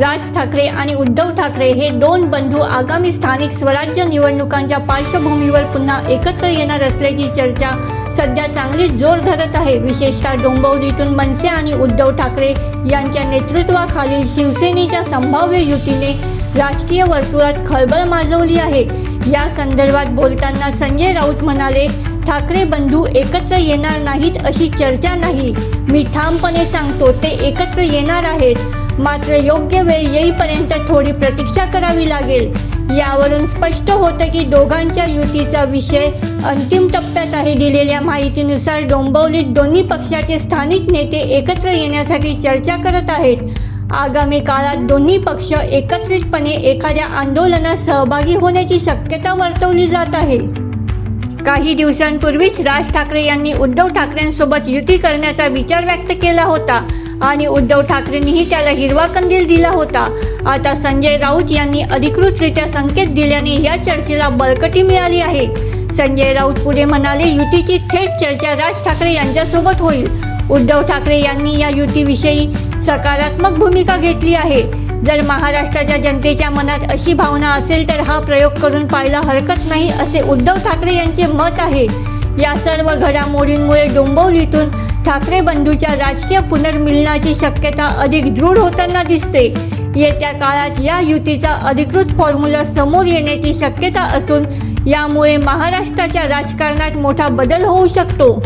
राज ठाकरे आणि उद्धव ठाकरे हे दोन बंधू आगामी स्थानिक स्वराज्य निवडणुकांच्या पार्श्वभूमीवर पुन्हा एकत्र येणार असल्याची चर्चा सध्या चांगली जोर धरत आहे. विशेषतः डोंबवलीतून मनसे आणि उद्धव ठाकरे यांच्या नेतृत्वाखालील शिवसेनेच्या संभाव्य युतीने राजकीय वर्तुळात खळबळ माजवली आहे. या संदर्भात बोलताना संजय राऊत म्हणाले ठाकरे बंधू एकत्र येणार नाहीत अशी चर्चा नाही. मी ठामपणे सांगतो ते एकत्र येणार आहेत. मात्र योग्य वेळ येईपर्यंत थोडी प्रतीक्षा करावी लागेल. यावरून स्पष्ट होतं की दोघांच्या युतीचा विषय अंतिम टप्प्यात आहे दिलेल्या माहितीनुसार डोंबवलीत दोन्ही पक्षाचे स्थानिक नेते एकत्र येण्यासाठी चर्चा करत आहेत. आगामी काळात दोन्ही पक्ष एकत्रितपणे एखाद्या आंदोलनात सहभागी होण्याची शक्यता वर्तवली जात आहे. काही दिवसांपूर्वीच राज ठाकरे यांनी उद्धव ठाकरेंसोबत युती करण्याचा विचार व्यक्त केला होता. आणि उद्धव ठाकरेंनीही त्याला हिरवा कंदील दिला होता. आता संजय राऊत यांनी अधिकृतरित्या संकेत दिल्याने या चर्चेला बळकटी मिळाली आहे. संजय राऊत पुढे म्हणाले युतीची थेट चर्चा राज ठाकरे यांच्यासोबत होईल. उद्धव ठाकरे यांनी या युतीविषयी सकारात्मक भूमिका घेतली आहे. जर महाराष्ट्राच्या जनतेच्या मनात अशी भावना असेल तर हा प्रयोग करून पाहायला हरकत नाही असे उद्धव ठाकरे यांचे मत आहे. या सर्व घडामोडींमुळे डोंबवलीतून ठाकरे बंधूच्या राजकीय पुनर्मिलनाची शक्यता अधिक दृढ होताना दिसते. येत्या काळात या युतीचा अधिकृत फॉर्म्युला समोर येण्याची शक्यता असून यामुळे महाराष्ट्राच्या राजकारणात मोठा बदल होऊ शकतो.